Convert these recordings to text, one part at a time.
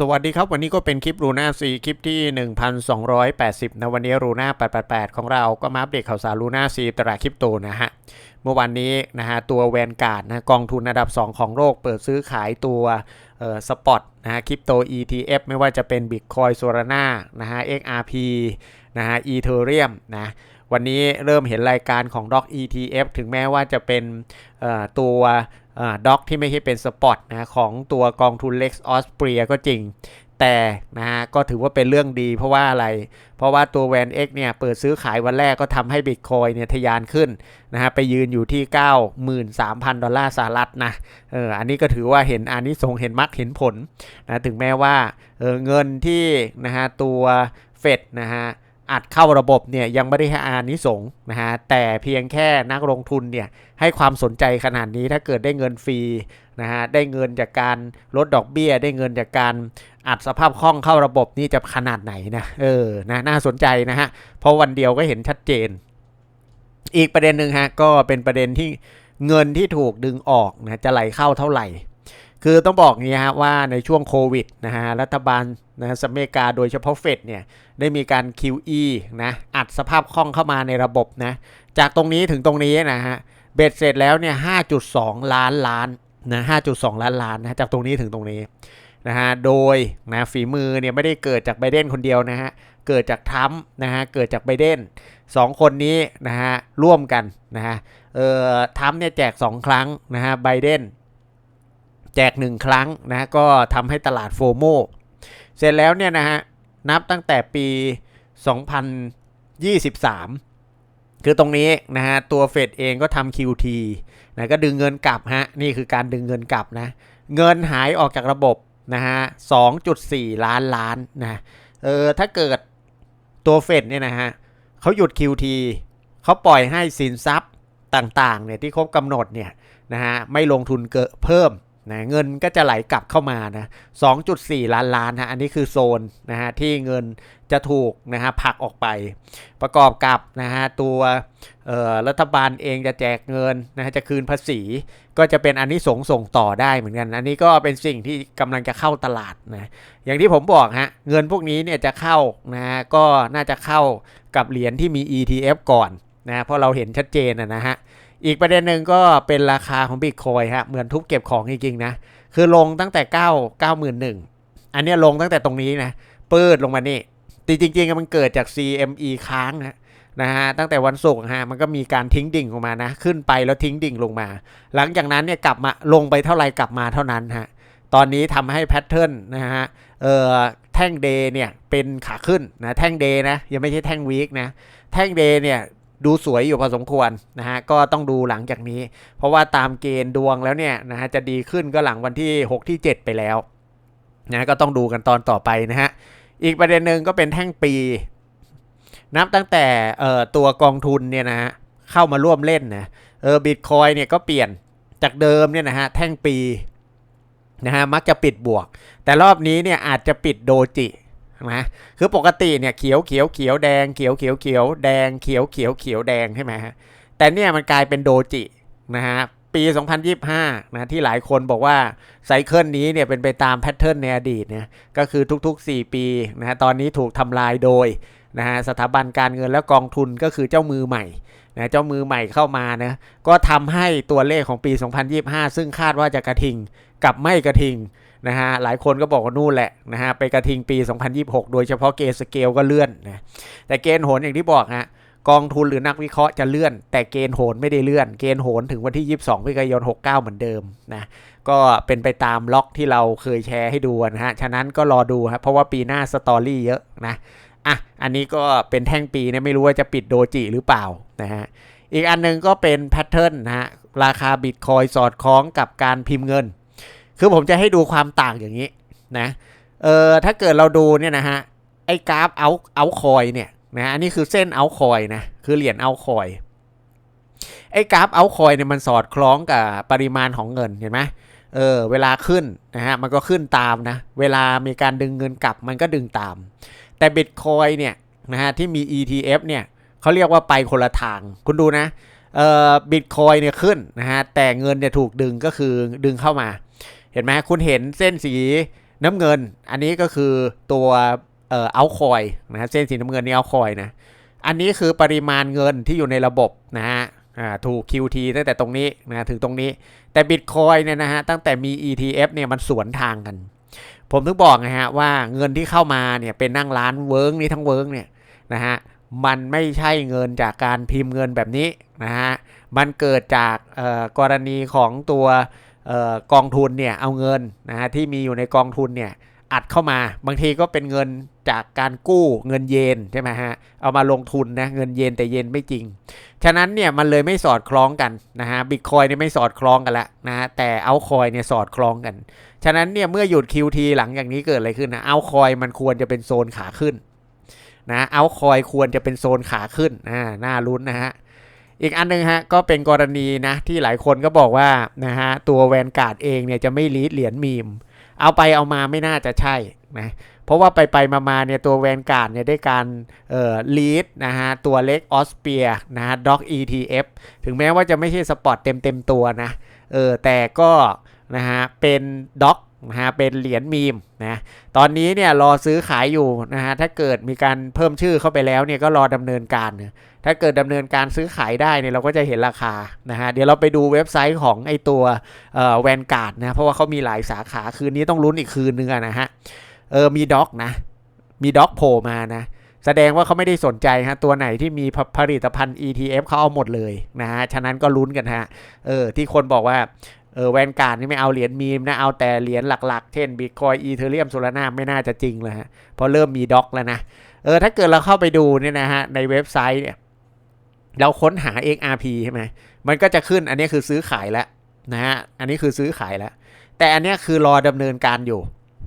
สวัสดีครับ วันนี้ก็เป็นคลิปรูน่าซีคลิปที่ 1280 นะวันนี้รูน่า888 ของเราก็มาอัปเดตข่าวสารรูน่าซีตลาดคริปโตนะฮะ เมื่อวันนี้นะฮะตัวแวนการ์ดนะกองทุนอันดับ 2 ของโลกเปิดซื้อขายตัวเอ่อสปอตนะฮะคริปโต ETF ไม่ว่าจะเป็น Bitcoin Solana นะฮะ XRP นะฮะ Ethereum นะวันนี้เริ่มเห็นรายการของ Doc ETF ถึงแม้ว่าจะเป็นเอ่อตัว ด็อกที่ไม่ใช่เป็นสปอตนะของตัวกองทุน Lex Austria ก็จริง แต่นะฮะก็ถือว่าเป็นเรื่องดีเพราะว่าอะไร เพราะว่าตัวแวน X เนี่ยเปิดซื้อขายวันแรกก็ทำให้ Bitcoin เนี่ยทะยานขึ้นนะฮะไปยืนอยู่ที่ 93,000 ดอลลาร์สหรัฐนะเอออันนี้ก็ถือว่าเห็นอันนี้ส่งเห็นมักเห็นผลนะถึงแม้ว่าเออเงินที่นะฮะตัวเฟดนะฮะ อัดเข้าระบบเนี่ยยังไม่ได้ให้อานิสงส์นะฮะแต่เพียงแค่นักลงทุนเนี่ยให้ความสนใจขนาดนี้ถ้าเกิดได้เงินฟรีนะฮะได้เงินจากการลดดอกเบี้ย ได้เงินจากการอัดสภาพคล่องเข้าระบบนี่จะขนาดไหนนะเออนะน่าสนใจนะฮะเพราะวันเดียวก็เห็นชัดเจน อีกประเด็นหนึ่งฮะก็เป็นประเด็นที่เงินที่ถูกดึงออกนะจะไหลเข้าเท่าไหร่ คือต้องบอกงี้ฮะว่าในช่วงโควิดนะฮะรัฐบาลนะสหรัฐอเมริกาโดยเฉพาะเฟดเนี่ยได้มีการ QE นะอัดสภาพคล่องเข้ามาในระบบนะจากตรงนี้ถึงตรงนี้นะฮะเบ็ดเสร็จแล้วเนี่ย 5.2 ล้านล้านนะ5.2 ล้านล้านนะจากตรงนี้ถึงตรงนี้นะฮะโดยนะฝีมือเนี่ยไม่ได้เกิดจากไบเดนคนเดียวนะฮะเกิดจากทรัมป์นะฮะเกิดจากไบเดนสองคนนี้นะฮะร่วมกันนะฮะเอ่อทรัมป์เนี่ยแจก 2 ครั้งนะฮะไบเดน จก1ครั้งนะก็ทำให้ตลาดโฟโมเสร็จแล้วเนี่ยนะฮะนับตั้งแต่ปี 2023 คือตรงนี้นะฮะตัวเฟดเองก็ทำ QT นะก็ดึงเงินกลับฮะนี่คือการดึงเงินกลับนะเงินหายออกจากระบบนะฮะ 2.4 ล้านล้านนะเออถ้าเกิดตัวเฟดเนี่ยนะฮะเขาหยุด QT เขาปล่อยให้สินทรัพย์ต่างๆเนี่ยที่ครบกำหนดเนี่ยนะฮะไม่ลงทุนเกิเพิ่ม นะเงินก็จะไหลกลับเข้ามานะ 2.4 ล้านล้านนะอันนี้คือโซนนะฮะที่เงินจะถูกนะฮะผลักออกไป ประกอบกับนะฮะตัวรัฐบาลเองจะแจกเงินนะฮะจะคืนภาษี ก็จะเป็นอันนี้สงส่งต่อได้เหมือนกัน อันนี้ก็เป็นสิ่งที่กำลังจะเข้าตลาดนะอย่างที่ผมบอกฮะเงินพวกนี้เนี่ยจะเข้านะฮะก็น่าจะเข้ากับเหรียญที่มี ETF ก่อนนะเพราะเราเห็นชัดเจนนะฮะ อีกประเด็นหนึ่งก็เป็นราคาของบิตคอยฮะเหมือนทุบเก็บของจริงๆนะคือลงตั้งแต่ 9 91,000อันนี้ลงตั้งแต่ตรงนี้นะปืดลงมานี่จริงๆมันเกิดจาก CME ค้างนะนะฮะตั้งแต่วันศุกร์ฮะมันก็มีการทิ้งดิ่งลงมานะ ขึ้นไปแล้วทิ้งดิ่งลงมา หลังจากนั้นเนี่ยกลับมาลงไปเท่าไรกลับมาเท่านั้นฮะตอนนี้ทำให้แพทเทิร์นนะฮะเอ่อแท่งเดย์เนี่ยเป็นขาขึ้นนะแท่งเดย์นะยังไม่ใช่แท่งวีคนะแท่งเดย์เนี่ย ดูสวยอยู่พอสมควรนะฮะก็ต้องดูหลังจากนี้ เพราะว่าตามเกณฑ์ดวงแล้วเนี่ยนะฮะจะดีขึ้นก็หลังวันที่ 6 ที่ 7 ไปแล้วนะก็ต้องดูกันตอนต่อไปนะฮะอีกประเด็นหนึ่งก็เป็นแท่งปี นับตั้งแต่ตัวกองทุนเนี่ยนะฮะเข้ามาร่วมเล่นนะเออบิตคอยเนี่ยก็เปลี่ยนจากเดิมเนี่ยนะฮะแท่งปีนะฮะมักจะปิดบวก แต่รอบนี้เนี่ยอาจจะปิดโดจิ นะคือปกติเนี่ยเขียวเขียวเขียวแดงเขียวเขียวเขียวแดงเขียวเขียวเขียวแดงใช่ไหมฮะแต่เนี่ยมันกลายเป็นโดจินะฮะปี 2025 นะที่หลายคนบอกว่าไซเคิลนี้เนี่ยเป็นไปตามแพทเทิร์นในอดีตเนี่ยก็คือทุกๆ 4 ปีนะฮะตอนนี้ถูกทำลายโดยนะฮะสถาบันการเงินและกองทุนก็คือเจ้ามือใหม่นะเจ้ามือใหม่เข้ามานะก็ทำให้ตัวเลขของปี 2025 ซึ่งคาดว่าจะกระทิงกับไม่กระทิง นะฮะหลายคนก็บอกว่านู่นแหละนะฮะไปกระทิงปี 2026 โดยเฉพาะเกณฑ์สเกลก็เลื่อนนะแต่เกณฑ์โหนอย่างที่บอกฮะกองทุนหรือนักวิเคราะห์จะเลื่อน แต่เกณฑ์โหนไม่ได้เลื่อน เกณฑ์โหนถึงวันที่ 22พฤศจิกายน 69 เหมือนเดิมนะก็เป็นไปตามล็อกที่เราเคยแชร์ให้ดูนะฮะฉะนั้นก็รอดูครับเพราะว่าปีหน้าสตอรี่เยอะนะอะอันนี้ก็เป็นแท่งปีนะไม่รู้ว่าจะปิดโดจิหรือเปล่านะฮะอีกอันนึงก็เป็นแพทเทิร์นนะฮะราคาบิตคอยสอดคล้องกับการพิมพ์เงิน คือผมจะให้ดูความต่างอย่างนี้นะเออถ้าเกิดเราดูเนี่ยนะฮะไอ้กราฟเอาเอาคอยเนี่ยนะอันนี้คือเส้นเอาคอยนะคือเหรียญเอาคอยไอ้กราฟเอาคอยเนี่ยมันสอดคล้องกับปริมาณของเงินเห็นไหมเออเวลาขึ้นนะฮะมันก็ขึ้นตามนะเวลามีการดึงเงินกลับมันก็ดึงตาม แต่บิตคอยเนี่ยนะฮะที่มี ETF เนี่ยเขาเรียกว่าไปคนละทาง คุณดูนะเอ่อบิตคอยเนี่ยขึ้นนะฮะแต่เงินเนี่ยถูกดึงก็คือดึงเข้ามา เห็นไหมคุณเห็นเส้นสีน้ำเงิน อันนี้ก็คือตัวเอ่อเอาคอยนะฮะเส้นสีน้ำเงินนี่เอาคอยนะอันนี้คือปริมาณเงินที่อยู่ในระบบนะฮะถูก QT ตั้งแต่ตรงนี้นะถึงตรงนี้แต่บิตคอยเนี่ยนะฮะตั้งแต่มี ETF เนี่ยมันสวนทางกัน ผมถึงบอกนะฮะว่าเงินที่เข้ามาเนี่ยเป็นนั่งร้านเวิร์กนี่ทั้งเวิร์กเนี่ยนะฮะมันไม่ใช่เงินจากการพิมพ์เงินแบบนี้นะฮะมันเกิดจากกรณีของตัว กองทุนเนี่ยเอาเงินนะฮะที่มีอยู่ในกองทุนเนี่ยอัดเข้ามาบางทีก็เป็นเงินจากการกู้เงินเยนใช่ไหมฮะเอามาลงทุนนะเงินเยนแต่เยนไม่จริง ฉะนั้นเนี่ยมันเลยไม่สอดคล้องกันนะฮะบิตคอยเนี่ยไม่สอดคล้องกันละนะฮะแต่เอาคอยเนี่ยสอดคล้องกัน ฉะนั้นเนี่ยเมื่อหยุด QT หลังอย่างนี้เกิดอะไรขึ้นนะเอาคอยมันควรจะเป็นโซนขาขึ้นนะเอาคอยควรจะเป็นโซนขาขึ้นอ่าน่าลุ้นนะฮะ อีกอันหนึงฮะก็เป็นกรณีนะที่หลายคนก็บอกว่านะฮะตัวแวนการ์ดเองเนี่ยจะไม่ลีดเหรียญมีม เอาไปเอามาไม่น่าจะใช่นะเพราะว่าไปไปมามาเนี่ยตัวแวนการ์ดเนี่ยได้การเอ่อลีดนะฮะตัวเล็กออสเปียนะฮะด็อก ETF ถึงแม้ว่าจะไม่ใช่สปอร์ตเต็มเต็มตัวนะเออแต่ก็นะฮะเป็นด็อกนะฮะเป็นเหรียญมีมนะตอนนี้เนี่ยรอซื้อขายอยู่นะฮะถ้าเกิดมีการเพิ่มชื่อเข้าไปแล้วเนี่ยก็รอดำเนินการนะ ถ้าเกิดดำเนินการซื้อขายได้เนี่ยเราก็จะเห็นราคานะฮะเดี๋ยวเราไปดูเว็บไซต์ของไอตัวแวนการ์ดนะเพราะว่าเขามีหลายสาขาคืนนี้ต้องลุ้นอีกคืนนึงอะนะฮะเออมีด็อกนะมีด็อกโผล่มานะแสดงว่าเขาไม่ได้สนใจฮะตัวไหนที่มีผผลิตภัณฑ์ ETF เขาเอาหมดเลยนะฮะฉะนั้นก็ลุ้นกันฮะเออที่คนบอกว่าเออแวนการ์ดนี่ไม่เอาเหรียญมีมนะ เอาแต่เหรียญหลักๆ เช่นบิตคอยอีเทเรียมโซลาร่าไม่น่าจะจริงเลยฮะพราะเริ่มมีด็อกแล้วนะเออถ้าเกิดเราเข้าไปดูเนี่ยนะฮะในเว็บไซต์เนี่ย เราค้นหา XRP ใช่ไหมมันก็จะขึ้นอันนี้คือซื้อขายแล้วนะฮะ อันนี้คือซื้อขายแล้ว แต่อันนี้คือรอดำเนินการอยู่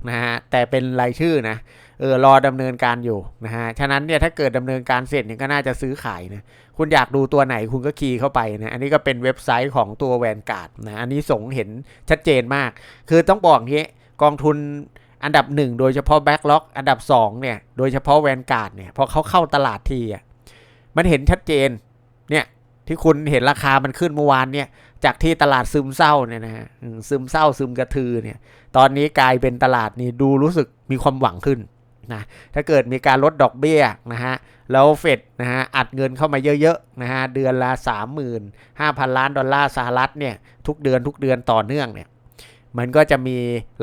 นะฮะ แต่เป็นรายชื่อนะ เออรอดำเนินการอยู่นะฮะ ฉะนั้นเนี่ยถ้าเกิดดำเนินการเสร็จเนี่ยก็น่าจะซื้อขายนะ คุณอยากดูตัวไหนคุณก็คีย์เข้าไปนะ อันนี้ก็เป็นเว็บไซต์ของตัวแวนการ์ดนะ อันนี้สงเห็นชัดเจนมาก คือต้องบอกอย่างนี้กองทุนอันดับหนึ่งโดยเฉพาะแบ็กล็อกอันดับสองเนี่ย โดยเฉพาะแวนการ์ดเนี่ย พอเขาเข้าตลาดทีอะ มันเห็นชัดเจน เนี่ยที่คุณเห็นราคามันขึ้นเมื่อวานเนี่ยจากที่ตลาดซึมเศร้าเนี่ยนะฮะซึมเศร้าซึมกระทือเนี่ย ตอนนี้กลายเป็นตลาดนี่ดูรู้สึกมีความหวังขึ้นนะถ้าเกิดมีการลดดอกเบี้ยนะฮะแล้วเฟดนะฮะอัดเงินเข้ามาเยอะๆนะฮะเดือนละ 35,000 ล้านดอลลาร์สหรัฐเนี่ยทุกเดือนทุกเดือนต่อเนื่องเนี่ยมันก็จะมี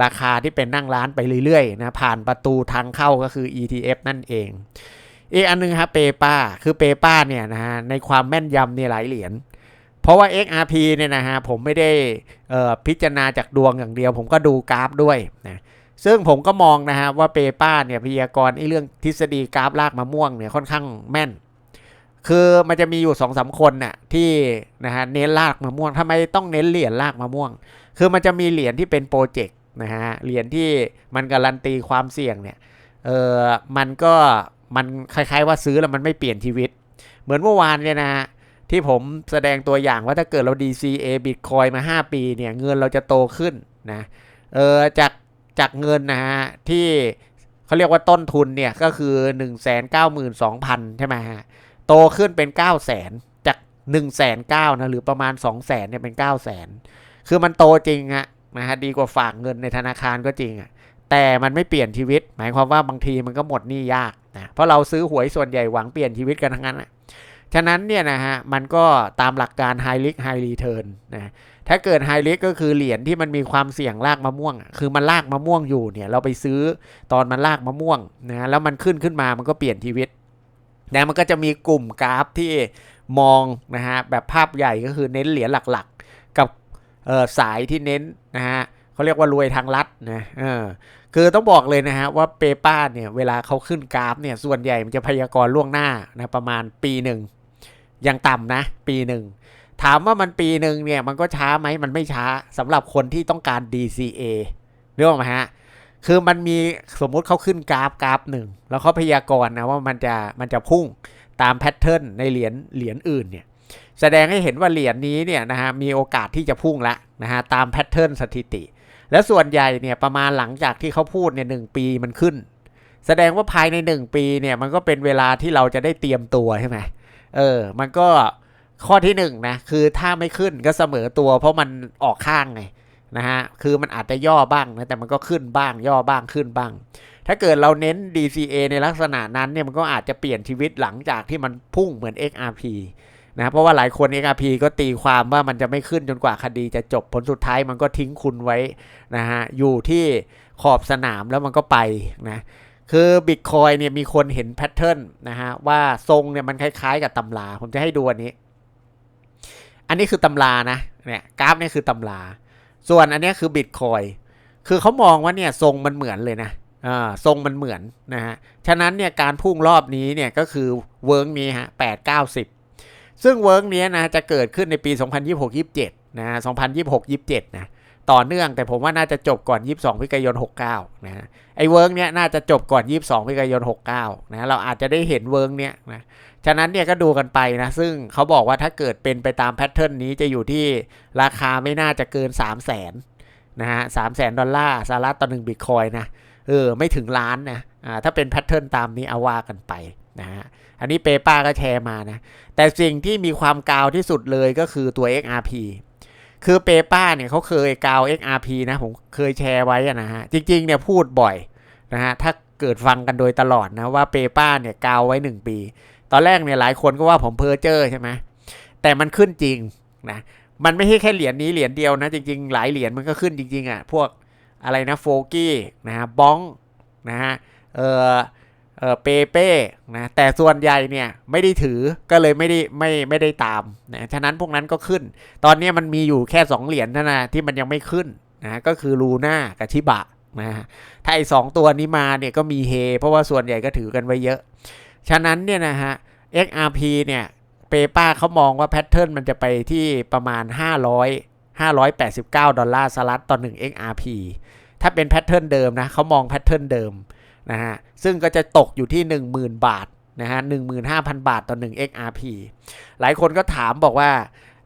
ราคาที่เป็นนั่งร้านไปเรื่อยๆนะผ่านประตูทางเข้าก็คือ ETF นั่นเอง อีกอันหนึงครับเปป้าคือเปป้าเนี่ยนะฮะในความแม่นยำเนี่ยหลายเหรียญเพราะว่า XRP เนี่ยนะฮะผมไม่ได้พิจารณาจากดวงอย่างเดียว ผมก็ดูกราฟด้วยนะซึ่งผมก็มองนะฮะว่าเปป้าเนี่ยพยากรณ์ไอ้เรื่องทฤษฎีกราฟลากมะม่วงเนี่ยค่อนข้างแม่น คือมันจะมีอยู่สองสามคนน่ะที่นะฮะเน้นลากมะม่วงทำไมต้องเน้นเหรียญลากมะม่วง คือมันจะมีเหรียญที่เป็นโปรเจกต์นะฮะเหรียญที่มันการันตีความเสี่ยงเนี่ยเออมันก็ มันคล้ายๆว่าซื้อแล้วมันไม่เปลี่ยนชีวิต เหมือนเมื่อวานเนี่ยนะที่ผมแสดงตัวอย่างว่าถ้าเกิดเรา DCA Bitcoin มา 5 ปีเนี่ยเงินเราจะโตขึ้นนะเออจากจากเงินนะฮะที่เขาเรียกว่าต้นทุนเนี่ยก็คือ 1 9 2 0 0 0 ใช่ไหมฮะโตขึ้นเป็น 9 0 0 0 0 0 จาก 1 9 0 0 0นะหรือประมาณ2 0 0 0 0เนี่ยเป็น 9 0 0 0 0 0 คือมันโตจริงฮะนะฮะดีกว่าฝากเงินในธนาคารก็จริงอะ แต่มันไม่เปลี่ยนชีวิต หมายความว่าบางทีมันก็หมดหนี้ยากนะเพราะเราซื้อหวยส่วนใหญ่หวังเปลี่ยนชีวิตกันทั้งนั้นอะฉะนั้นเนี่ยนะฮะมันก็ตามหลักการ high risk high return นะถ้าเกิด high risk ก็คือเหรียญที่มันมีความเสี่ยงลากมะม่วง คือมันลากมะม่วงอยู่เนี่ยเราไปซื้อตอนมันลากมะม่วงนะแล้วมันขึ้นขึ้นมามันก็เปลี่ยนชีวิตนะมันก็จะมีกลุ่มกราฟที่มองนะฮะแบบภาพใหญ่ก็คือเน้นเหรียญหลักๆ กับสายที่เน้นนะฮะเขาเรียกว่ารวยทางลัดนะเออ คือต้องบอกเลยนะฮะว่าเปป้าเนี่ยเวลาเขาขึ้นกราฟเนี่ยส่วนใหญ่มันจะพยากรณ์ล่วงหน้านะประมาณปีหนึ่งย่างต่ำนะ ปีหนึ่งถามว่ามันปีหนึ่งเนี่ยมันก็ช้าไหมมันไม่ช้าสำหรับคนที่ต้องการ DCA เรื่องไหมฮะคือมันมีสมมุติเขาขึ้นกราฟกราฟหนึ่งแล้วเขาพยากรณ์นะว่ามันจะมันจะพุ่งตามแพทเทิร์นในเหรียญเหรียญอื่นเนี่ยแสดงให้เห็นว่าเหรียญนี้เนี่ยนะฮะมีโอกาสที่จะพุ่งละนะฮะตามแพทเทิร์นสถิติ และส่วนใหญ่เนี่ยประมาณหลังจากที่เขาพูดเนี่ยหนึ่งปีมันขึ้น แสดงว่าภายในหนึ่งปีเนี่ยมันก็เป็นเวลาที่เราจะได้เตรียมตัวใช่ไหมเออ มันก็ข้อที่หนึ่งนะคือถ้าไม่ขึ้นก็เสมอตัว เพราะมันออกข้างไงนะฮะคือมันอาจจะย่อบ้างนะแต่มันก็ขึ้นบ้าง ย่อบ้างขึ้นบ้าง ถ้าเกิดเราเน้น DCA ในลักษณะนั้นเนี่ยมันก็อาจจะเปลี่ยนชีวิตหลังจากที่มันพุ่งเหมือน XRP นะเพราะว่าหลายคน XRP ก็ตีความว่ามันจะไม่ขึ้นจนกว่าคดีจะจบผลสุดท้ายมันก็ทิ้งคุณไว้นะฮะอยู่ที่ขอบสนามแล้วมันก็ไปนะคือ Bitcoin เนี่ยมีคนเห็นแพทเทิร์นนะฮะว่าทรงเนี่ยมันคล้ายๆกับตำรา ผมจะให้ดูอันนี้ อันนี้คือตำรานะเนี่ยกราฟนี่คือตำรา ส่วนอันนี้คือ Bitcoin คือเขามองว่าเนี่ยทรงมันเหมือนเลยนะทรงมันเหมือนนะฮะ ฉะนั้นเนี่ยการพุ่งรอบนี้เนี่ยก็คือเวิร์กนี้ฮะแปดเก้าสิบ ซึ่งเวิร์กนี้นะจะเกิดขึ้นในปี 2026-27 นะ 2026-27 นะ ต่อเนื่องแต่ผมว่าน่าจะจบก่อน 22พฤศจิกายน 69 นะไอ้เวิร์กเนี้ยน่าจะจบก่อน 22พฤศจิกายน 69 นะ เราอาจจะได้เห็นเวิร์กเนี้ยนะ ฉะนั้นเนี่ยก็ดูกันไปนะ ซึ่งเขาบอกว่าถ้าเกิดเป็นไปตามแพทเทิร์นนี้จะอยู่ที่ราคาไม่น่าจะเกิน 3 0 0แสนนะฮะสามแสนดอลลาร์สหรัฐต่อหนึ่งบิตคอยนะ เออ ไม่ถึงล้านนะ อ่า ถ้าเป็นแพทเทิร์นตามนี้เอาว่ากันไป นะฮะ อันนี้เปป้าก็แชร์มานะ แต่สิ่งที่มีความกาวที่สุดเลยก็คือตัว XRP คือเปป้าเนี่ยเขาเคยกาว XRP นะ ผมเคยแชร์ไว้นะฮะ จริง ๆ เนี่ยพูดบ่อยนะฮะ ถ้าเกิดฟังกันโดยตลอดนะว่าเปป้าเนี่ยกาวไว้ 1 ปี ตอนแรกเนี่ยหลายคนก็ว่าผมเพ้อเจ้อใช่ไหมแต่มันขึ้นจริงนะมันไม่ใช่แค่เหรียญนี้เหรียญเดียวนะ จริง ๆ หลายเหรียญมันก็ขึ้นจริง ๆ อะ พวกอะไรนะโฟกี้นะฮะบ้องนะฮะเออ เออเปเป้นะแต่ส่วนใหญ่เนี่ยไม่ได้ถือก็เลยไม่ได้ไม่ไม่ได้ตามนะฉะนั้นพวกนั้นก็ขึ้น ตอนนี้มันมีอยู่แค่ 2 เหรียญเท่านะที่มันยังไม่ขึ้นนะก็คือลูน่ากับชิบะนะถ้าไอ้สองตัวนี้มาเนี่ยก็มีเฮ เพราะว่าส่วนใหญ่ก็ถือกันไว้เยอะ ฉะนั้นเนี่ยนะฮะ XRP เนี่ยเปป้าเขามองว่าแพทเทิร์นมันจะไปที่ประมาณ 500 589 ดอลลาร์สหรัฐต่อ 1 XRP ถ้าเป็นแพทเทิร์นเดิมนะเขามองแพทเทิร์นเดิม นะฮะซึ่งก็จะตกอยู่ที่ 10,000 บาทนะฮะ15,000 บาทต่อ 1 XRP หลายคนก็ถามบอกว่า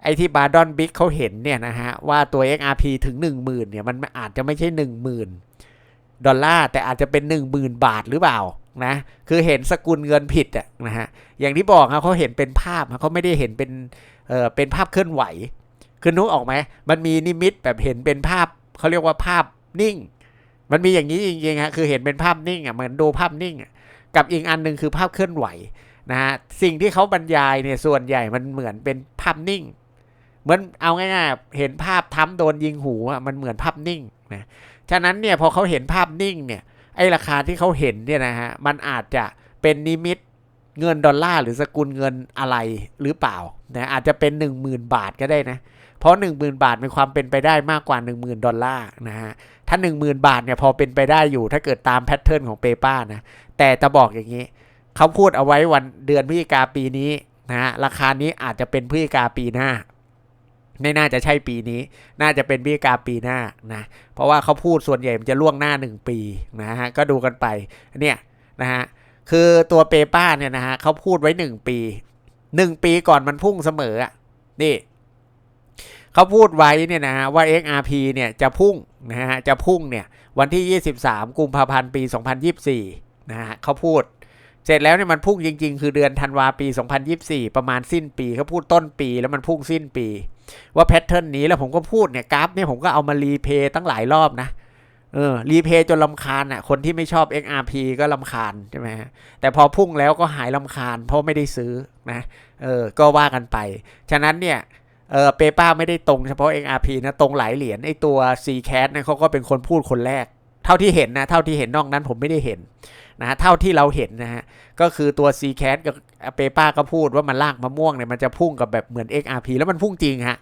ไอ้ที่บาร์ดอนบิ๊กเขาเห็นเนี่ยนะฮะว่าตัว XRP ถึง 10,000เนี่ยมันอาจจะไม่ใช่ 10,000 ดอลลาร์แต่อาจจะเป็น 10,000 บาทหรือเปล่านะคือเห็นสกุลเงินผิดอะนะฮะอย่างที่บอกครับเขาเห็นเป็นภาพเขาไม่ได้เห็นเป็นเออเป็นภาพเคลื่อนไหวคือนุกออกไหมมันมีนิมิตแบบเห็นเป็นภาพเขาเรียกว่าภาพนิ่ง มันมีอย่างนี้จริงๆฮะคือเห็นเป็นภาพนิ่งอะเหมือนดูภาพนิ่งกับอีกอันหนึ่งคือภาพเคลื่อนไหวนะฮะสิ่งที่เขาบรรยายเนี่ยส่วนใหญ่มันเหมือนเป็นภาพนิ่ง เหมือนเอาง่ายๆเห็นภาพทั้มโดนยิงหูอะมันเหมือนภาพนิ่งนะฉะนั้นเนี่ยพอเขาเห็นภาพนิ่งเนี่ยไอ้ราคาที่เขาเห็นเนี่ยนะฮะมันอาจจะเป็นนิมิตเงินดอลลาร์หรือสกุลเงินอะไรหรือเปล่านะอาจจะเป็น 10,000 บาทก็ได้นะ เพราะ 10,000 บาทมีความเป็นไปได้มากกว่า 10,000 ดอลลาร์นะฮะ ถ้า 10,000 บาทเนี่ยพอเป็นไปได้อยู่ถ้าเกิดตามแพทเทิร์นของเปป้านะ แต่จะบอกอย่างนี้ เขาพูดเอาไว้วันเดือนพฤศจิกาปีนี้นะฮะราคานี้อาจจะเป็นพฤศจิกาปีหน้าไม่น่าจะใช่ปีนี้ น่าจะเป็นพฤศจิกาปีหน้านะ เพราะว่าเขาพูดส่วนใหญ่มันจะล่วงหน้า 1 ปีนะฮะ ก็ดูกันไป เนี่ยนะฮะ คือตัวเปป้าเนี่ยนะฮะเขาพูดไว้ 1 ปี 1 ปีก่อนมันพุ่งเสมออะนี่ เขาพูดไว้เนี่ยนะฮะว่า XRP เนี่ยจะพุ่งนะฮะจะพุ่งเนี่ยวันที่ 23 กุมภาพันธ์ปี 2024 นะฮะเขาพูด เสร็จแล้วเนี่ยมันพุ่งจริง ๆ คือเดือนธันวาปี 2024 ประมาณสิ้นปีเขาพูดต้นปีแล้วมันพุ่งสิ้นปี ว่าแพทเทิร์นนี้แล้วผมก็พูดเนี่ยกราฟเนี่ยผมก็เอามารีเพย์ตั้งหลายรอบนะเออรีเพย์จนลำคาญอะคนที่ไม่ชอบ XRP ก็ลำคาญใช่ไหมฮะแต่พอพุ่งแล้วก็หายลำคาญเพราะไม่ได้ซื้อนะเออก็ว่ากันไป ฉะนั้นเนี่ย เออเปป้าไม่ได้ตรงเฉพาะ XRP นะตรงหลายเหรียญไอตัว C cat เนี่ยเขาก็เป็นคนพูดคนแรก เท่าที่เห็นนะเท่าที่เห็นนอกนั้นผมไม่ได้เห็นนะฮะเท่าที่เราเห็นนะฮะก็คือตัว C cat กับเปป้าก็พูดว่ามันลากมะม่วงเนี่ยมันจะพุ่งกับแบบเหมือน XRP แล้วมันพุ่งจริงฮะ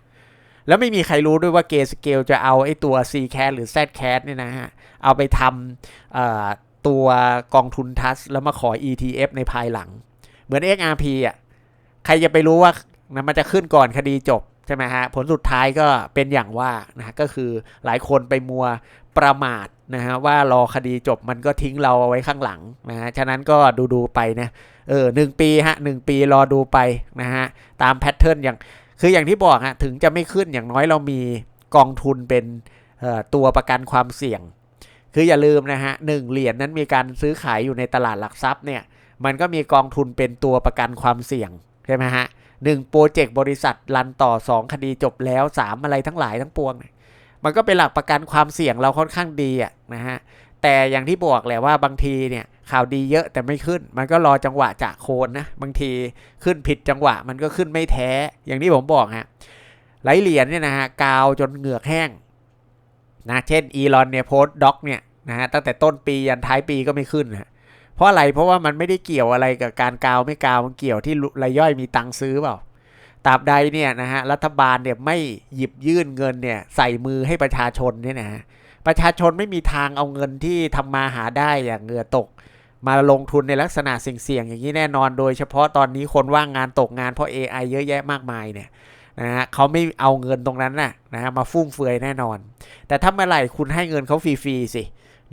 แล้วไม่มีใครรู้ด้วยว่าเกสเกลจะเอาไอ้ตัว C cat หรือ Z cat เนี่ยนะฮะเอาไปทำตัวกองทุนทัสแล้วมาขอ ETF ในภายหลัง เหมือน XRP อะใครจะไปรู้ว่ามันจะขึ้นก่อนคดีจบ ช่ไหมฮะ ผลสุดท้ายก็เป็นอย่างว่านะก็คือหลายคนไปมัวประมาทนะฮะว่ารอคดีจบมันก็ทิ้งเราเอาไว้ข้างหลังนะฮะ ฉะนั้นก็ดูดูไปนะเออหนึ่งปีฮะหนึ่งปีรอดูไปนะฮะ ตามแพทเทิร์นอย่างคืออย่างที่บอกฮะถึงจะไม่ขึ้นอย่างน้อยเรามีกองทุนเป็นตัวประกันความเสี่ยง คืออย่าลืมนะฮะหนึ่งเหรียญนั้นมีการซื้อขายอยู่ในตลาดหลักทรัพย์เนี่ยมันก็มีกองทุนเป็นตัวประกันความเสี่ยงใช่ไหมฮะ หนึ่งโปรเจกต์บริษัทรันต่อ 2 คดีจบแล้ว 3 อะไรทั้งหลายทั้งปวง มันก็เป็นหลักประกันความเสี่ยงเราค่อนข้างดีอะนะฮะแต่อย่างที่บอกแหละว่าบางทีเนี่ยข่าวดีเยอะแต่ไม่ขึ้น มันก็รอจังหวะจากโคนนะบางทีขึ้นผิดจังหวะมันก็ขึ้นไม่แท้ อย่างที่ผมบอกฮะไหลเหรียญเนี่ยนะฮะกาวจนเหงือกแห้งนะเช่นอีลอนเนี่ยโพสต์ด็อกเนี่ยนะฮะตั้งแต่ต้นปียันท้ายปีก็ไม่ขึ้นนะ ราะอะไรเพราะว่ามันไม่ได้เกี่ยวอะไรกับการกาวไม่กาวมันเกี่ยวที่รายย่อยมีตังค์ซื้อเปล่าตราบใดเนี่ยนะฮะรัฐบาลเนี่ยไม่หยิบยื่นเงินเนี่ยใส่มือให้ประชาชนเนี่ยนะฮะประชาชนไม่มีทางเอาเงินที่ทำมาหาได้อย่างเหงื่อตก มาลงทุนในลักษณะเสี่ยงๆอย่างนี้แน่นอนโดยเฉพาะตอนนี้คนว่างงานตกงานเพราะ AI เยอะแยะมากมายเนี่ยนะฮะเขาไม่เอาเงินตรงนั้นน่ะนะฮะมาฟุ่มเฟือยแน่นอน แต่ถ้าเมื่อไหร่คุณให้เงินเขาฟรีๆสิ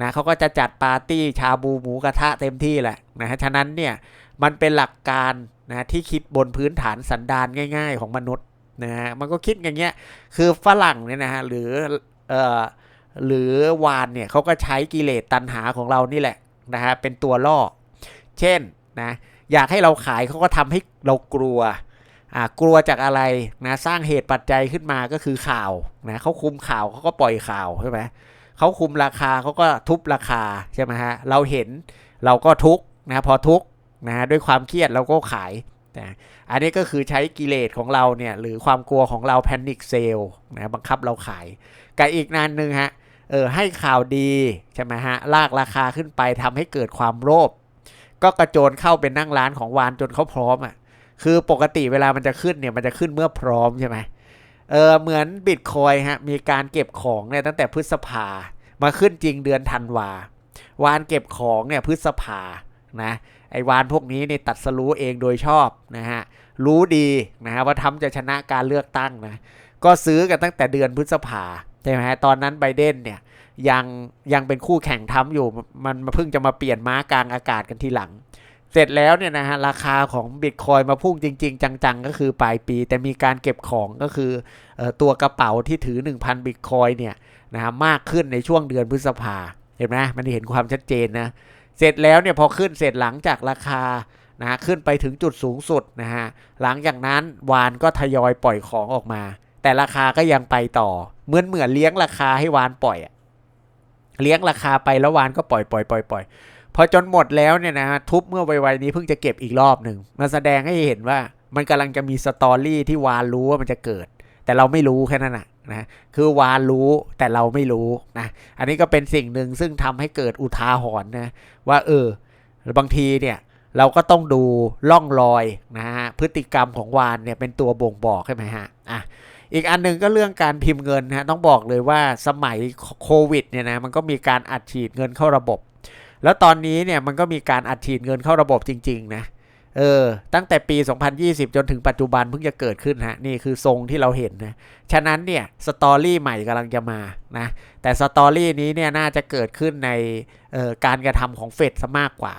นะเขาก็จะจัดปาร์ตี้ชาบูหมูกระทะเต็มที่แหละนะฮะฉะนั้นเนี่ยมันเป็นหลักการนะที่คิดบนพื้นฐานสันดานง่าย ๆ ของมนุษย์นะฮะมันก็คิดอย่างเงี้ยคือฝรั่งเนี่ยนะฮะหรือเอ่อหรือวานเนี่ยเขาก็ใช้กิเลสตัณหาของเรานี่แหละนะฮะเป็นตัวล่อ เช่นนะอยากให้เราขายเขาก็ทำให้เรากลัวอ่ากลัวจากอะไรนะสร้างเหตุปัจจัยขึ้นมาก็คือข่าวนะเขาคุมข่าวเขาก็ปล่อยข่าวใช่ไหม เขาคุมราคาเขาก็ทุบราคาใช่ไหมฮะเราเห็นเราก็ทุกนะพอทุกนะฮะด้วยความเครียดเราก็ขายนะอันนี้ก็คือใช้กิเลสของเราเนี่ยหรือความกลัวของเราแพนิคเซลนะบังคับเราขายกับอีกนานหนึ่งฮะเออให้ข่าวดีใช่ไหมฮะลากราคาขึ้นไปทำให้เกิดความโลภก็กระโจนเข้าเป็นนั่งร้านของวานจนเขาพร้อมอะคือปกติเวลามันจะขึ้นเนี่ยมันจะขึ้นเมื่อพร้อมใช่ไหม เออเหมือนบิตคอยฮะมีการเก็บของเนี่ยตั้งแต่พฤษภา มาขึ้นจริงเดือนธันวาวานเก็บของเนี่ยพฤษภานะไอวานพวกนี้เนี่ยตัดสรู้เองโดยชอบนะฮะรู้ดีนะฮะว่าทำจะชนะการเลือกตั้งนะก็ซื้อกันตั้งแต่เดือนพฤษภาใช่ไหมตอนนั้นไบเดนเนี่ยยังยังเป็นคู่แข่งทำอยู่มันเพิ่งจะมาเปลี่ยนม้ากลางอากาศกันทีหลัง เสร็จแล้วเนี่ยนะฮะราคาของบิตคอยมาพุ่งจริง ๆ จังๆ ก็คือปลายปี แต่มีการเก็บของก็คืออตัวกระเป๋าที่ถือ 1,000บิตคอยเนี่ยนะฮะมากขึ้นในช่วงเดือนพฤษภาเห็นไหมมันเห็นความชัดเจนนะเสร็จแล้วเนี่ยพอขึ้นเสร็จหลังจากราคานะขึ้นไปถึงจุดสูงสุดนะฮะหลังจากนั้นวานก็ทยอยปล่อยของออกมา แต่ราคาก็ยังไปต่อ เหมือนเหมือนเลี้ยงราคาให้วานปล่อยเลี้ยงราคาไปแล้ววานก็ปล่อยปล่อยปล่อยปล่อย พอจนหมดแล้วเนี่ยนะฮะทุบเมื่อไวๆนี้เพิ่งจะเก็บอีกรอบหนึ่งมาแสดงให้เห็นว่ามันกำลังจะมีสตอรี่ที่วานรู้ว่ามันจะเกิด แต่เราไม่รู้แค่นั้นนะนะคือวานรู้แต่เราไม่รู้นะอันนี้ก็เป็นสิ่งหนึ่งซึ่งทำให้เกิดอุทาหรณ์นะว่าเออบางทีเนี่ยเราก็ต้องดูล่องรอยนะฮะพฤติกรรมของวานเนี่ยเป็นตัวบ่งบอกใช่ไหมฮะอะอีกอันหนึ่งก็เรื่องการพิมพ์เงินนะต้องบอกเลยว่าสมัยโควิดเนี่ยนะมันก็มีการอัดฉีดเงินเข้าระบบ แล้วตอนนี้เนี่ยมันก็มีการอัดฉีดเงินเข้าระบบจริง ๆ นะ เออ ตั้งแต่ปี 2020 จนถึงปัจจุบันเพิ่งจะเกิดขึ้นฮะ นี่คือทรงที่เราเห็นนะ ฉะนั้นเนี่ยสตอรี่ใหม่กำลังจะมานะ แต่สตอรี่นี้เนี่ยน่าจะเกิดขึ้นในการกระทำของเฟดซะมากกว่า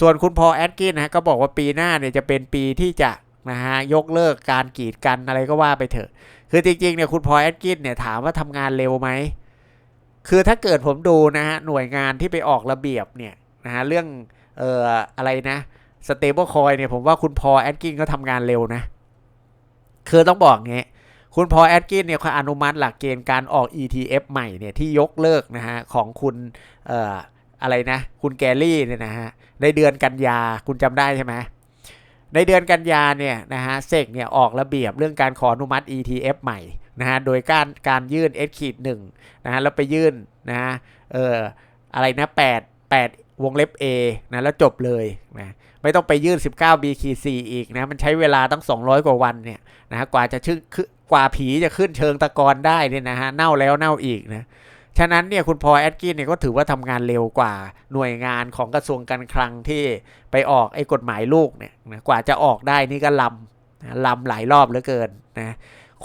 ส่วนคุณพอแอดกินนะก็บอกว่าปีหน้าเนี่ยจะเป็นปีที่จะนะฮะยกเลิกการกีดกันอะไรก็ว่าไปเถอะ คือจริงๆเนี่ยคุณพอแอดกินเนี่ยถามว่าทำงานเร็วไหม คือถ้าเกิดผมดูนะฮะหน่วยงานที่ไปออกระเบียบเนี่ยนะฮะเรื่องเอ่ออะไรนะสเตเบิลคอยเนี่ยผมว่าคุณพอแอดกินก็ทำงานเร็วนะ คือต้องบอกงี้คุณพอแอดกินเนี่ยเขาอนุมัติหลักเกณฑ์การออก ETF ใหม่เนี่ยที่ยกเลิกนะฮะของคุณเอ่ออะไรนะ คุณแกลลี่เนี่ยนะฮะในเดือนกันยาคุณจำได้ใช่ไหมในเดือนกันยาเนี่ยนะฮะเซกเนี่ยออกระเบียบเรื่องการขออนุมัติ ETF ใหม่ นะฮะโดยการการยื่น S ขีดหนึ่งนะฮะแล้วไปยื่นนะฮะเอออะไรนะ8 8วงเล็บ A นะแล้วจบเลยนะไม่ต้องไปยื่น 19 B ขีด4อีกนะมันใช้เวลาตั้ง 200 กว่าวันเนี่ยนะฮะกว่าจะชึกว่าผีจะขึ้นเชิงตะกอนได้เนี่ยนะฮะเน่าแล้วเน่าอีกนะฉะนั้นเนี่ยคุณพอแอดกินเนี่ยก็ถือว่าทำงานเร็วกว่าหน่วยงานของกระทรวงการคลังที่ไปออกไอ้กฎหมายลูกเนี่ยนะกว่าจะออกได้นี่ก็ลำนะลำหลายรอบเหลือเกินนะ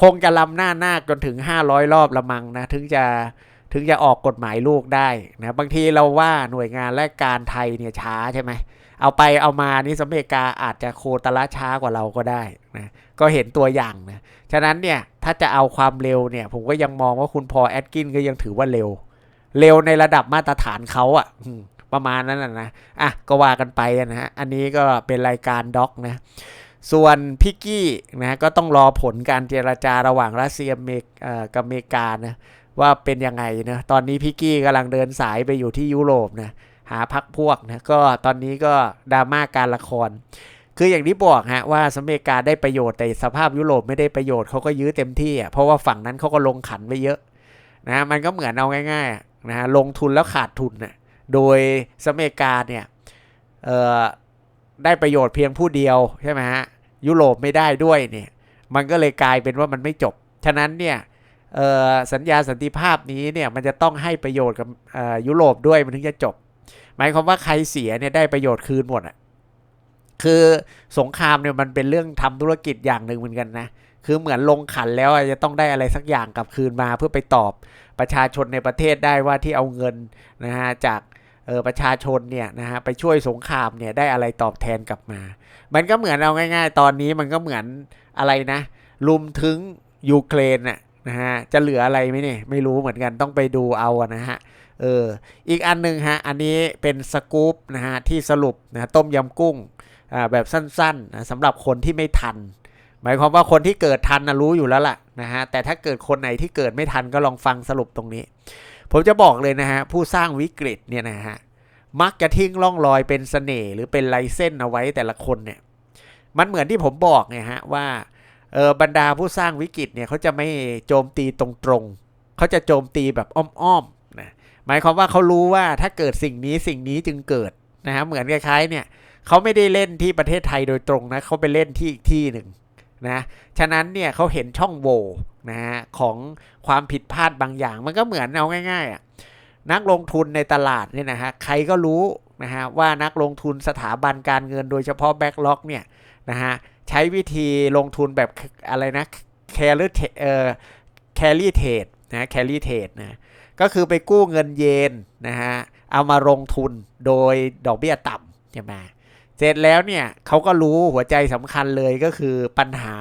คงจะลำหน้านาคจนถึง 500 รอบละมังนะ ถึงจะถึงจะออกกฎหมายลูกได้นะบางทีเราว่าหน่วยงานและการไทยเนี่ยช้าใช่ไหมเอาไปเอามานี่สมเมกาอาจจะโคตรละช้ากว่าเราก็ได้นะก็เห็นตัวอย่างนะฉะนั้นเนี่ยถ้าจะเอาความเร็วเนี่ย ผมก็ยังมองว่าคุณพอแอดกินก็ยังถือว่าเร็ว เร็วในระดับมาตรฐานเขาอะ่ะประมาณนั้นนะอะก็ว่ากันไปนะฮะอันนี้ก็เป็นรายการด็อกนะ ส่วนพิกกี้นะก็ต้องรอผลการเจราจาระหว่างรัสเซียเมกกับอเมริกานะว่าเป็นยังไงนะตอนนี้พี่กี้กำลังเดินสายไปอยู่ที่ยุโรปนะหาพักพวกนะก็ตอนนี้ก็ดราม่าการละคร คืออย่างที่บอกฮะว่าสเมริกาได้ประโยชน์แต่สภาพยุโรปไม่ได้ประโยชน์เขาก็ยื้อเต็มที่อะเพราะว่าฝั่งนั้นเขาก็ลงขันไปเยอะนะมันก็เหมือนเอาง่ายๆนะลงทุนแล้วขาดทุนน่ะโดยสเมริกาเนี่ยเอ่อ ได้ประโยชน์เพียงผู้เดียวใช่ไหมฮะยุโรปไม่ได้ด้วยเนี่ยมันก็เลยกลายเป็นว่ามันไม่จบ ฉะนั้นเนี่ยสัญญาสันติภาพนี้เนี่ยมันจะต้องให้ประโยชน์กับยุโรปด้วยมันถึงจะจบ หมายความว่าใครเสียเนี่ยได้ประโยชน์คืนหมดอะคือสงครามเนี่ยมันเป็นเรื่องทำธุรกิจอย่างหนึ่งเหมือนกันนะคือเหมือนลงขันแล้วจะต้องได้อะไรสักอย่างกลับคืนมาเพื่อไปตอบประชาชนในประเทศได้ว่าที่เอาเงินนะฮะจาก เออประชาชนเนี่ยนะฮะไปช่วยสงครามเนี่ยได้อะไรตอบแทนกลับมา มันก็เหมือนเอาง่าย ๆ ตอนนี้มันก็เหมือนอะไรนะลุมถึงยูเครนน่ะนะฮะจะเหลืออะไรไหมเนี่ยไม่รู้เหมือนกันต้องไปดูเอานะฮะเอออีกอันหนึ่งฮะอันนี้เป็นสกู๊ปนะฮะที่สรุปนะต้มยำกุ้งอ่าแบบสั้นๆนะสำหรับคนที่ไม่ทัน หมายความว่าคนที่เกิดทันนะรู้อยู่แล้วล่ะนะฮะแต่ถ้าเกิดคนไหนที่เกิดไม่ทันก็ลองฟังสรุปตรงนี้ ผมจะบอกเลยนะฮะผู้สร้างวิกฤตเนี่ยนะฮะมักจะทิ้งร่องรอยเป็นเสน่ห์หรือเป็นลายเส้นเอาไว้แต่ละคนเนี่ยมันเหมือนที่ผมบอกไงฮะว่าเออบรรดาผู้สร้างวิกฤตเนี่ยเขาจะไม่โจมตีตรงๆเขาจะโจมตีแบบอ้อมๆนะหมายความว่าเขารู้ว่าถ้าเกิดสิ่งนี้สิ่งนี้จึงเกิดนะฮะเหมือนคล้ายๆเนี่ยเขาไม่ได้เล่นที่ประเทศไทยโดยตรงนะเขาไปเล่นที่อีกที่หนึ่ง นะฉะนั้นเนี่ยเขาเห็นช่องโหว่นะฮะของความผิดพลาดบางอย่าง มันก็เหมือนเอาง่ายๆอะนักลงทุนในตลาดเนี่ยนะฮะใครก็รู้นะฮะว่านักลงทุนสถาบันการเงินโดยเฉพาะแบ็กล็อกเนี่ยนะฮะใช้วิธีลงทุนแบบอะไรนะแคลร์เอ่อแคลรี่เทรดนะแคลรี่เทรดนะก็คือไปกู้เงินเยนนะฮะเอามาลงทุนโดยดอกเบี้ยต่ำใช่ไหม เสร็จแล้วเนี่ยเขาก็รู้หัวใจสำคัญเลยก็คือปัญหา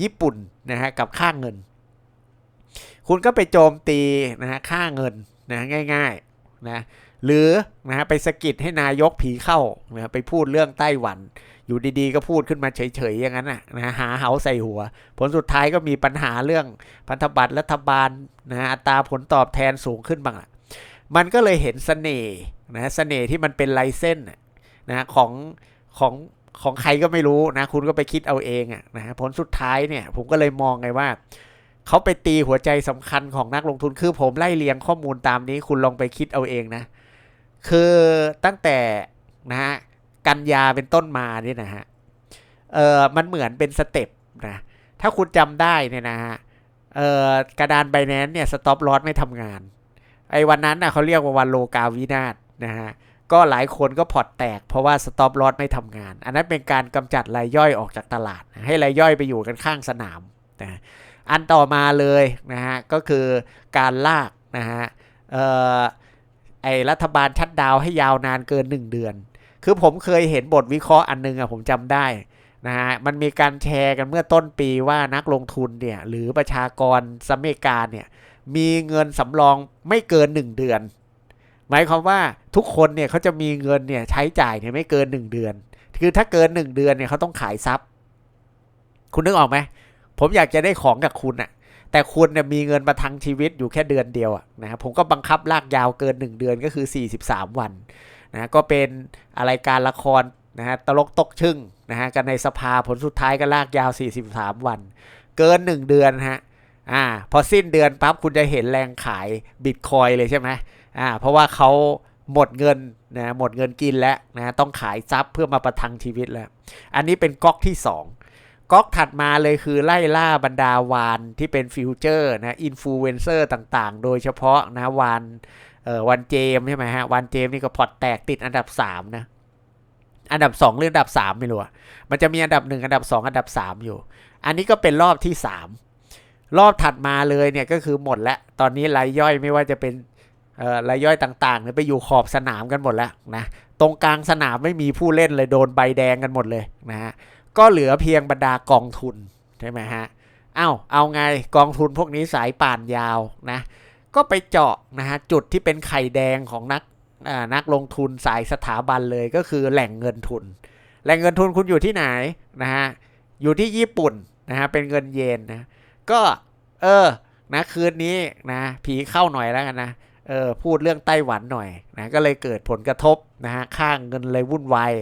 ญี่ปุ่นนะฮะกับค่าเงิน คุณก็ไปโจมตีนะฮะค่าเงินนะง่ายๆนะหรือนะฮะไปสะกิดให้นายกผีเข้านะไปพูดเรื่องไต้หวัน อยู่ดีๆ ก็พูดขึ้นมาเฉยๆอย่างนั้นนะนะหาเหาใส่หัว ผลสุดท้ายก็มีปัญหาเรื่องพันธบัตรรัฐบาลนะฮะอัตราผลตอบแทนสูงขึ้นบ้างละมันก็เลยเห็นเสน่ห์นะเสน่ห์ที่มันเป็นลายเส้น นะนะของของของใครก็ไม่รู้นะ คุณก็ไปคิดเอาเองอะนะฮะผลสุดท้ายเนี่ย ผมก็เลยมองไงว่าเขาไปตีหัวใจสำคัญของนักลงทุนคือผมไล่เรียงข้อมูลตามนี้ คุณลองไปคิดเอาเองนะ คือตั้งแต่นะฮะกันยาเป็นต้นมาเนี่ยนะฮะเออมันเหมือนเป็นสเต็ปนะถ้าคุณจำได้เนี่ยนะฮะเออกระดานไบแนนเนี่ยสต็อปลอสไม่ทำงาน ไอ้วันนั้นน่ะเขาเรียกว่าวันโลกาวินาศนะฮะ ก็หลายคนก็พอร์ตแตกเพราะว่าสต็อปลอสไม่ทำงาน อันนั้นเป็นการกำจัดรายย่อยออกจากตลาด ให้รายย่อยไปอยู่กันข้างสนามนะอันต่อมาเลยนะฮะก็คือการลากนะฮะไอรัฐบาลชัดดาวให้ยาวนานเกิน 1 เดือน คือผมเคยเห็นบทวิเคราะห์อันนึงอะผมจำได้นะฮะมันมีการแชร์กันเมื่อต้นปีว่านักลงทุนเนี่ยหรือประชากรสเมกาเนี่ยมีเงินสำรองไม่เกิน 1 เดือน หมายความว่า ทุกคนเนี่ยเขาจะมีเงินเนี่ยใช้จ่ายเนี่ยไม่เกิน1เดือน คือถ้าเกิน1เดือนเนี่ยเขาต้องขายทรัพย์ คุณนึกออกไหมผมอยากจะได้ของกับคุณอะแต่คุณเนี่ยมีเงินประทังชีวิตอยู่แค่เดือนเดียวนะครับผมก็บังคับลากยาวเกิน 1 เดือนก็คือ 43 วันนะก็เป็นอะไรการละครนะฮะตลกตกชึ่งนะฮะกันในสภาผลสุดท้ายก็ลากยาว 43 วัน เกิน 1 เดือนฮะอ่าพอสิ้นเดือนปั๊บคุณจะเห็นแรงขายบิตคอยเลยใช่ไหมอ่าเพราะว่าเขา หมดเงินนะหมดเงินกินแล้วนะต้องขายทรัพย์เพื่อมาประทังชีวิตแล้ว อันนี้เป็นก๊อกที่ 2ก๊อกถัดมาเลยคือไล่ล่าบรรดาวานที่เป็นฟิวเจอร์นะอินฟลูเอนเซอร์ต่างๆ โดยเฉพาะนะวานเออวันเจมใช่ไหมฮะวันเจมนี่ก็พอตแตกติดอันดับ 3 นะอันดับ 2 หรืออันดับ 3 ไม่รู้อะมันจะมีอันดับ 1 อันดับ 2 อันดับ 3 อยู่ อันนี้ก็เป็นรอบที่ 3 รอบถัดมาเลยเนี่ยก็คือหมดแล้ว ตอนนี้รายย่อยไม่ว่าจะเป็น รายย่อยต่างๆเนี่ยไปอยู่ขอบสนามกันหมดแล้วนะตรงกลางสนามไม่มีผู้เล่นเลยโดนใบแดงกันหมดเลยนะฮะก็เหลือเพียงบรรดากองทุนใช่ไหมฮะเอ้าเอาไงกองทุนพวกนี้สายป่านยาวนะก็ไปเจาะนะฮะจุดที่เป็นไข่แดงของนักนักลงทุนสายสถาบันเลยก็คือแหล่งเงินทุน แหล่งเงินทุนคุณอยู่ที่ไหนนะฮะอยู่ที่ญี่ปุ่นนะฮะเป็นเงินเยนนะก็เออนะคืนนี้นะผีเข้าหน่อยแล้วกันนะ เออพูดเรื่องไต้หวันหน่อยนะก็เลยเกิดผลกระทบนะฮะค่างเงินเลยวุ่นวาย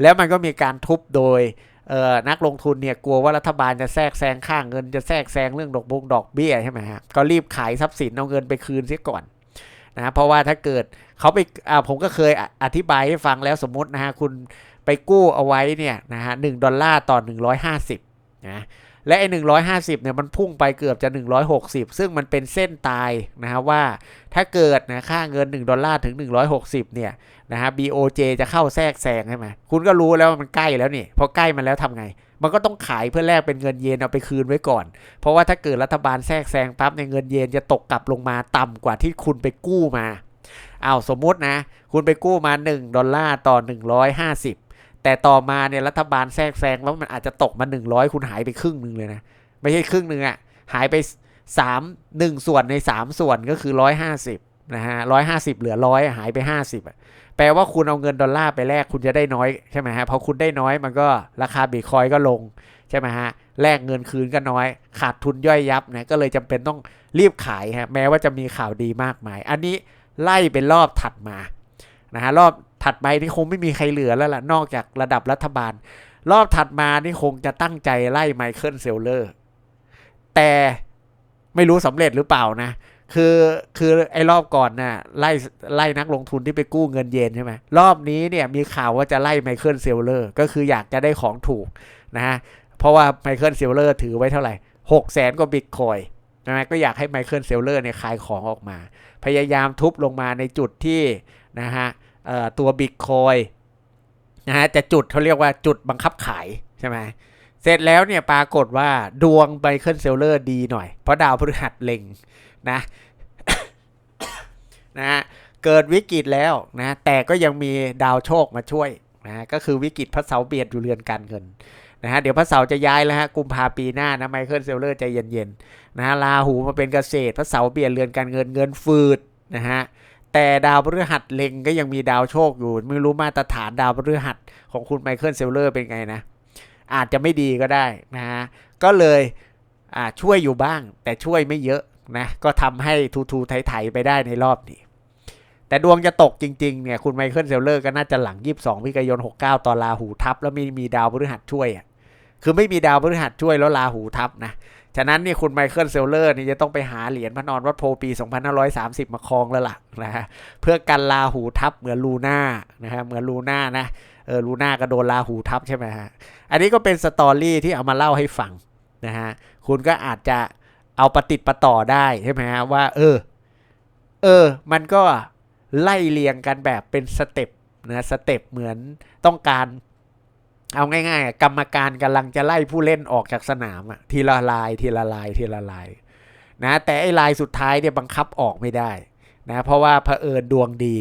แล้วมันก็มีการทุบโดยเออนักลงทุนเนี่ยกลัวว่ารัฐบาลจะแทรกแซงค่างเงินจะแทรกแซงเรื่องดอกบงดอกเบี้ยใช่ไหมฮะก็รีบขายทรัพย์สินเอาเงินไปคืนเสียก่อนนะเพราะว่าถ้าเกิดเขาไปอ่าผมก็เคยออธิบายให้ฟังแล้วสมมตินะฮะคุณไปกู้เอาไว้เนี่ยนะฮะหดอลลาร์ต่อ 150นะ และไอ้หนึ่งเนี่ยมันพุ่งไปเกือบจะ160ซึ่งมันเป็นเส้นตายนะฮะว่าถ้าเกิดนะค่าเงิน1ดอลลาร์ถึง160เนี่ยนะฮะ BOJ จะเข้าแทรกแซงใช่ไหมคุณก็รู้แล้วมันใกล้แล้วนี่พอใกล้มันแล้วทำไง มันก็ต้องขายเพื่อแลกเป็นเงินเยนเอาไปคืนไว้ก่อน เพราะว่าถ้าเกิดรัฐบาลแทรกแซงปั๊บในเงินเยนจะตกกลับลงมาต่ำกว่าที่คุณไปกู้มาเอาสมมุตินะ คุณไปกู้มา 1 ดอลลาร์ต่อ 150 แต่ต่อมาเนี่ยรัฐบาลแทรกแซงแล้วมันอาจจะตกมา 100 คุณหายไปครึ่งหนึ่งเลยนะ ไม่ใช่ครึ่งหนึ่งอะ่ะ หายไป 3 1 ส่วนใน 3 ส่วนก็คือ 150นะฮะ150เหลือร้อยหายไป 50อะแปลว่าคุณเอาเงินดอลลาร์ไปแลกคุณจะได้น้อยใช่ไหมฮะพอคุณได้น้อยมันก็ราคาบิตคอยก็ลงใช่ไหมฮะแลกเงินคืนก็น้อย ขาดทุนย่อยยับนะก็เลยจำเป็นต้องรีบขายฮะแม้ว่าจะมีข่าวดีมากมาย อันนี้ไล่เป็นรอบถัดมา นะฮะรอบถัดไปนี่คงไม่มีใครเหลือแล้วล่ะนอกจากระดับรัฐบาล รอบถัดมานี่คงจะตั้งใจไล่ไมเคิลเซลเลอร์แต่ไม่รู้สำเร็จหรือเปล่านะ คือคือไอ้รอบก่อนน่ะไล่ไล่นักลงทุนที่ไปกู้เงินเยนใช่ไหมรอบนี้เนี่ยมีข่าวว่าจะไล่ไมเคิลเซลเลอร์ก็คืออยากจะได้ของถูกนะฮะเพราะว่าไมเคิลเซลเลอร์ถือไว้เท่าไหร่หกแสนกว่าบิตคอยใช่ไหมก็อยากให้ไมเคิลเซลเลอร์เนี่ยขายของออกมา พยายามทุบลงมาในจุดที่นะฮะ ตัวบิตคอยนะฮะจะจุดเขาเรียกว่าจุดบังคับขายใช่ไหมเสร็จแล้วเนี่ยปรากฏว่าดวงไมเคิลเซลเลอร์ดีหน่อย เพราะดาวพฤหัสเล็งนะนะฮะเกิดวิกฤตแล้วนะ แต่ก็ยังมีดาวโชคมาช่วยนะก็คือวิกฤตพระเสาเบียดอยู่เรือนการเงินนะฮะเดี๋ยวพระเสาจะย้ายแล้วฮะกุมภาปีหน้านะไมเคิลเซลเลอร์ใจเย็นๆนะลาหูมาเป็นเกษตรพระเสาเบียดเรือนการเงินเงินฟืดนะฮะ แต่ดาวพฤหัสเล็งก็ยังมีดาวโชคอยู่ ไม่รู้มาตรฐานดาวพฤหัสของคุณไมเคิลเซลเลอร์เป็นไงนะ อาจจะไม่ดีก็ได้นะฮะ ก็เลยช่วยอยู่บ้าง แต่ช่วยไม่เยอะนะ ก็ทำให้ทูทูไถๆไปได้ในรอบนี้ แต่ดวงจะตกจริง ๆ เนี่ย คุณไมเคิลเซลเลอร์ก็น่าจะหลัง 22พิกายน 69 ตอนลาหูทับ แล้วมีมีดาวพฤหัสช่วยอะคือไม่มีดาวพฤหัสช่วยแล้วลาหูทับนะ ฉะนั้นนี่คุณไมเคิลเซลเลอร์นี่จะต้องไปหาเหรียญพระนอนวัดโพปี 2530 มาคลองแล้วล่ะนะฮะเพื่อกันลาหูทับเหมือนลูน่านะฮะเหมือนลูน่านะเออลูน่าก็โดนลาหูทับใช่ไหมฮะอันนี้ก็เป็นสตอรี่ที่เอามาเล่าให้ฟังนะฮะคุณก็อาจจะเอาปฏิติประต่อได้ใช่ไหมฮะว่า เออ เออ มันก็ไล่เรียงกันแบบเป็นสเต็ปนะสเต็ปเหมือนต้องการ เอาง่ายๆกรรมการกำลังจะไล่ผู้เล่นออกจากสนามอะทีละลายทีละลายทีละลายนะแต่ไอ้ลายสุดท้ายเนี่ยบังคับออกไม่ได้นะเพราะว่าเผอิญดวงดี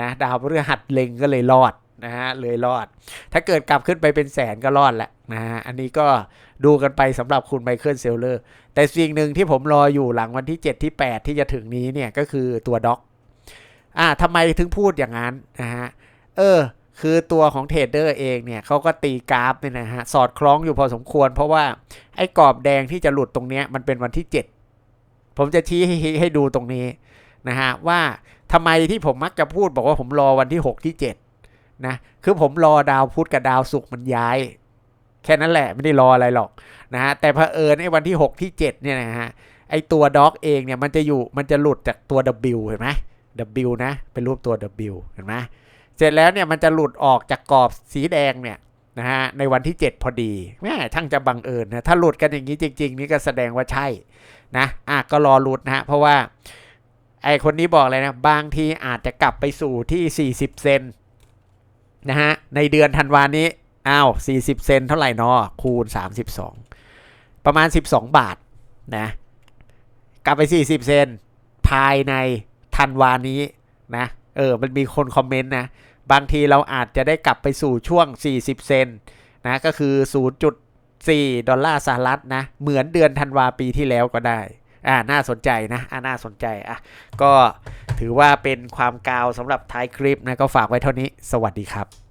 นะดาวพฤหัสเล็งก็เลยรอดนะฮะเลยรอด ถ้าเกิดกลับขึ้นไปเป็นแสนก็รอดแหละนะฮะอันนี้ก็ดูกันไปสำหรับคุณไมเคิลเซลเลอร์แต่สิ่งหนึ่งที่ผมรออยู่หลังวันที่ 7 ที่ 8 ที่จะถึงนี้เนี่ยก็คือตัวด็อกอ่าทำไมถึงพูดอย่างนั้นนะฮะเออ คือตัวของเทรดเดอร์เองเนี่ยเขาก็ตีกราฟเนี่ยนะฮะสอดคล้องอยู่พอสมควร เพราะว่าไอ้กรอบแดงที่จะหลุดตรงนี้มันเป็นวันที่ 7 ผมจะชี้ให้ดูตรงนี้นะฮะว่าทำไมที่ผมมักจะพูดบอกว่าผมรอวันที่ 6 ที่7นะคือผมรอดาวพุธกับดาวศุกร์มันย้าย แค่นั้นแหละไม่ได้รออะไรหรอกนะฮะแต่เผอิญในวันที่ 6 ที่ 7 เนี่ยนะฮะไอ้ตัวด็อกเองเนี่ยมันจะอยู่มันจะหลุดจากตัว W เห็นไหม W นะเป็นรูปตัว W เห็นไหม เสร็จแล้วเนี่ยมันจะหลุดออกจากกรอบสีแดงเนี่ยนะฮะในวันที่ 7 พอดีแม่ช่างจะบังเอิญนะถ้าหลุดกันอย่างนี้จริง ๆ นี่ก็แสดงว่าใช่นะอะก็รอหลุดนะฮะเพราะว่าไอคนนี้บอกเลยนะบางทีอาจจะกลับไปสู่ที่ 40 เซนนะฮะในเดือนธันวานี้อ้าว 40 เซนเท่าไหร่นอคูณ 32 ประมาณ 12 บาทนะกลับไป 40 เซนภายในธันวานี้นะเออมันมีคนคอมเมนต์นะ บางทีเราอาจจะได้กลับไปสู่ช่วง 40 เซนนะก็คือ 0.4 ดอลลาร์สหรัฐนะเหมือนเดือนธันวาปีที่แล้วก็ได้อ่าน่าสนใจนะอ่าน่าสนใจอะก็ถือว่าเป็นความกาวสำหรับท้ายคลิปนะก็ฝากไว้เท่านี้ สวัสดีครับ